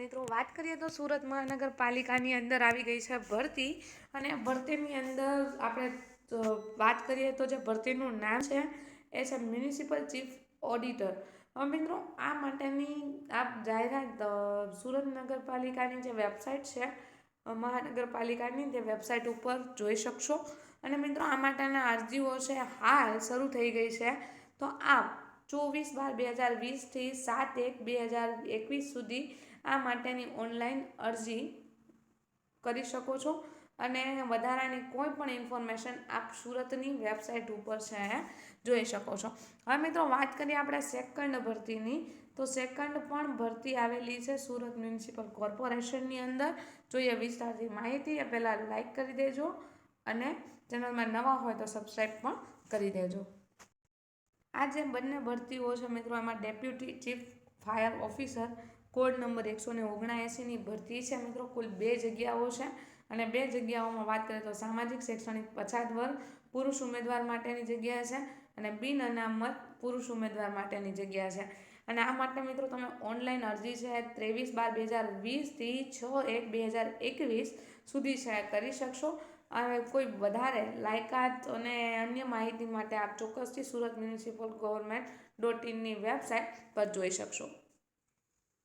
મિત્રો, વાત કરીએ તો સુરત મહાનગરપાલિકાની અંદર આવી ગઈ છે ભરતી અને ભરતીની અંદર આપણે વાત કરીએ તો જે ભરતીનું નામ છે, એ છે મ્યુનિસિપલ ચીફ ઓડિટર. હવે મિત્રો, આ માટેની આ જાહેરાત સુરત નગરપાલિકાની જે વેબસાઇટ છે મહાનગરપાલિકાની, તે વેબસાઇટ ઉપર જોઈ શકશો. અને મિત્રો, આ માટેના અરજીઓ છે, હાલ શરૂ થઈ ગઈ છે. તો આપ ચોવીસ બાર બે હજાર વીસથી સાત એક બે હજાર એકવીસ સુધી આ માટેની ઓનલાઈન અરજી કરી શકો છો અને વધારાની કોઈ પણ ઇન્ફોર્મેશન આપ સુરતની વેબસાઇટ ઉપર છે, જોઈ શકો છો. હવે મિત્રો વાત કરીએ આપણે સેકન્ડ ભરતીની. તો સેકન્ડ પણ ભરતી આવેલી છે સુરત મ્યુનિસિપલ કોર્પોરેશનની અંદર. જોઈએ વિસ્તારથી માહિતી, એ પહેલાં લાઇક કરી દેજો અને ચેનલમાં નવા હોય તો સબસ્ક્રાઈબ પણ કરી દેજો. આ જે બંને ભરતીઓ છે મિત્રો, એમાં deputy chief fire officer code number એકસો ને ઓગણએંસીની ભરતી છે મિત્રો. કુલ બે જગ્યાઓ છે. અને બે જગ્યાઓમાં વાત કરીએ તો સામાજિક, શૈક્ષણિક પછાત વર્ગ, પુરુષ ઉમેદવાર માટેની જગ્યા છે અને બિન અનામત પુરુષ ઉમેદવાર માટેની જગ્યા છે. અને આ માટે મિત્રો તમે ઓનલાઈન અરજી છે ત્રેવીસ બાર બે હજાર વીસથી છ એક બે હજાર એકવીસ સુધી છે, કરી શકશો. અને કોઈ વધારે લાયકાત અને અન્ય માહિતી માટે આપ ચોક્કસથી સુરત મ્યુનિસિપલ ગવર્મેન્ટ ડોટ ઇનની વેબસાઇટ પર જોઈ શકશો.